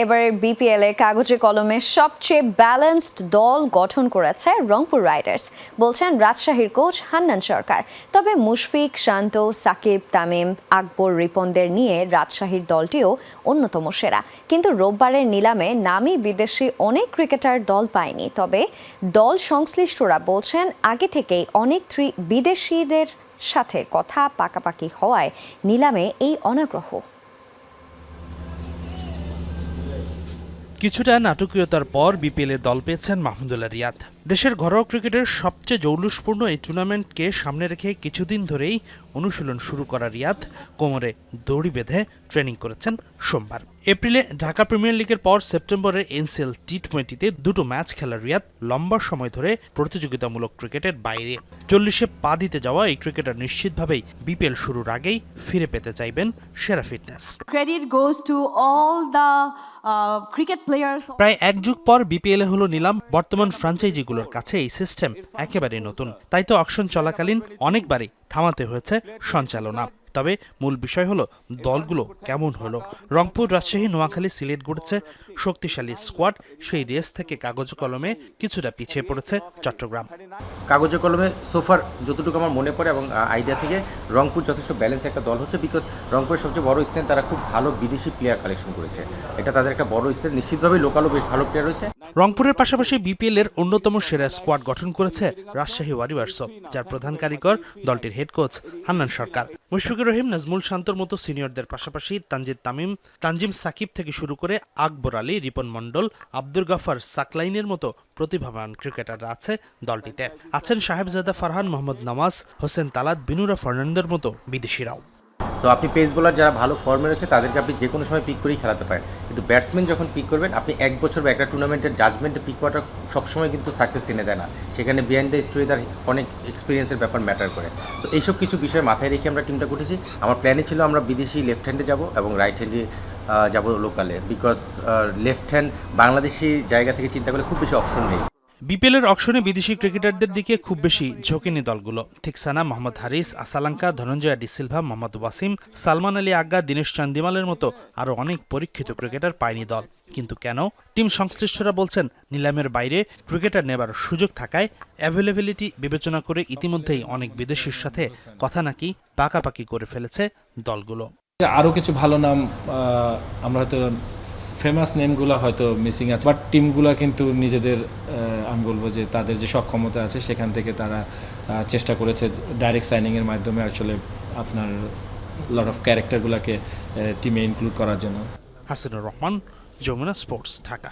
এবারের বিপিএল কাগজে কলমে সবচেয়ে ব্যালেন্সড দল গঠন করেছে রংপুর রাইডার্স বলছেন রাজশাহীর কোচ হান্নান সরকার। তবে মুশফিক, শান্ত, সাকিব, তামিম, আকবর, রিপনদের নিয়ে রাজশাহীর দলটিও অন্যতম সেরা। কিন্তু রোববারের নিলামে নামি বিদেশি অনেক ক্রিকেটার দল পায়নি। তবে দল সংশ্লিষ্টরা বলছেন আগে থেকেই অনেক বিদেশিদের সাথে কথা পাকাপাকি হওয়ায় নিলামে এই অনাগ্রহ। কিছুটা নাটকীয়তার পর বিপিএলে দল পেয়েছেন মাহমুদুল্লাহ রিয়াদ। দেশের ঘরোয়া ক্রিকেটের সবচেয়ে জৌলুসপূর্ণ এই টুর্নামেন্টকে সামনে রেখে কিছুদিন ধরেই অনুশীলন শুরু করা রিয়াদ। কোমরে দড়ি বেঁধে ট্রেনিং করেছেন সোমবার। এপ্রিলে ঢাকা প্রিমিয়ার লিগের পর সেপ্টেম্বরে এনসিএল টি টোয়েন্টিতে দুটো ম্যাচ খেলা রিয়াদ লম্বা সময় ধরে প্রতিযোগিতামূলক ক্রিকেটের বাইরে। চল্লিশে পা দিতে যাওয়া এই ক্রিকেটার নিশ্চিতভাবেই বিপিএল শুরুর আগেই ফিরে পেতে চাইবেন সেরা fitness. Goes to all the uh, cricket players. প্রায় এক যুগ পর বিপিএলে হলো নিলাম বর্তমান ফ্রাঞ্চাইজিগুলোর কাছে এই সিস্টেম একেবারে নতুন। তাই তো অকশন চলাকালীন অনেকবারই থামাতে হয়েছে সঞ্চালনা। তবে মূল বিষয় হলো, দলগুলো কেমন হলো? রংপুর, রাজশাহী, নোয়াখালী, সিলেট গড়েছে শক্তিশালী স্কোয়াড। সেই রেস থেকে কাগজ কলমে কিছুটা পিছিয়ে পড়েছে চট্টগ্রাম। কাগজে কলমে সোফার যতটুকু আমার মনে পড়ে এবং আইডিয়া থেকে রংপুর যথেষ্ট ব্যালেন্স একটা দল হচ্ছে বিকজ রংপুরের সবচেয়ে বড় স্ট্রেন্থ তারা খুব ভালো বিদেশি প্লেয়ার কালেকশন করেছে। এটা তাদের একটা বড় স্ট্রেন্থ নিশ্চিতভাবেই লোকালও বেশ ভালো প্লেয়ার রয়েছে। রংপুরের পাশাপাশি বিপিএল এর অন্যতম সেরা স্কোয়াড গঠন করেছে রাজশাহী ওয়ারিয়ার্সও যার প্রধান কারিগর দলটির হেড কোচ হান্নান সরকার। মুশফিকুর রহিম, নাজমুল শান্তর মতো সিনিয়রদের পাশাপাশি তানজিদ তামিম, তানজিম সাকিব থেকে শুরু করে আকবর আলী, রিপন মণ্ডল আব্দুল গাফার সাকলাইনের মতো প্রতিভাবান ক্রিকেটাররা আছে দলটিতে। আছেন সাহেবজাদা ফারহান, মোহাম্মদ নওয়াজ, হোসেন তালাত, বিনুরা ফার্নান্দের মতো বিদেশিরাও। সো আপনি পেস বোলার যারা ভালো ফর্মে রয়েছে, তাদেরকে আপনি যে কোনো সময় পিক করেই খেলাতে পারেন। কিন্তু ব্যাটসম্যান যখন পিক করবেন, আপনি এক বছর বা একটা টুর্নামেন্টের জাজমেন্টে পিক করাটা সবসময় কিন্তু সাকসেস এনে দেয় না। সেখানে বিহাইন্ড দ্য স্টোরি তার অনেক এক্সপিরিয়েন্সের ব্যাপার ম্যাটার করে। তো এইসব কিছু বিষয় মাথায় রেখে আমরা টিমটা করেছি আমার প্ল্যানই ছিল আমরা বিদেশি লেফট হ্যান্ডে যাব এবং রাইট হ্যান্ডে যাব লোকালে বিকজ লেফট হ্যান্ড বাংলাদেশি জায়গা থেকে চিন্তা করলে খুব বেশি অপশন নেই। বিপিএল এর অকশনে বিদেশি ক্রিকেটারদের দিকে খুব বেশি ঝোঁকেনি দলগুলো। থিকসানা মোহাম্মদ হারিস, আসালাঙ্কা, ধনঞ্জয় ডিসিলভা মোহাম্মদ ওয়াসিম, সালমান আলী আজ্ঞা, দীনেশ চান্দিমালের মতো আরও অনেক পরীক্ষিত ক্রিকেটার পায়নি দল। কিন্তু কেন? টিম সংশ্লিষ্টরা বলছেন, নিলামের বাইরে ক্রিকেটার নেবার সুযোগ থাকায় অ্যাভেলেবিলিটি বিবেচনা করে ইতিমধ্যেই অনেক বিদেশির সাথে কথা নাকি পাকাপাকি করে ফেলেছে দলগুলো। আরও কিছু ভালো নাম আমরা হয়তো ফেমাস নেমগুলো হয়তো মিসিং আছে বাট টিমগুলো কিন্তু নিজেদের আমি বলব যে তাদের যে সক্ষমতা আছে, সেখান থেকে তারা চেষ্টা করেছে ডাইরেক্ট সাইনিংয়ের মাধ্যমে আসলে আপনার লট অফ ক্যারেক্টারগুলোকে টিমে ইনক্লুড করার জন্য। হাসিনুর রহমান, যমুনা স্পোর্টস, ঢাকা।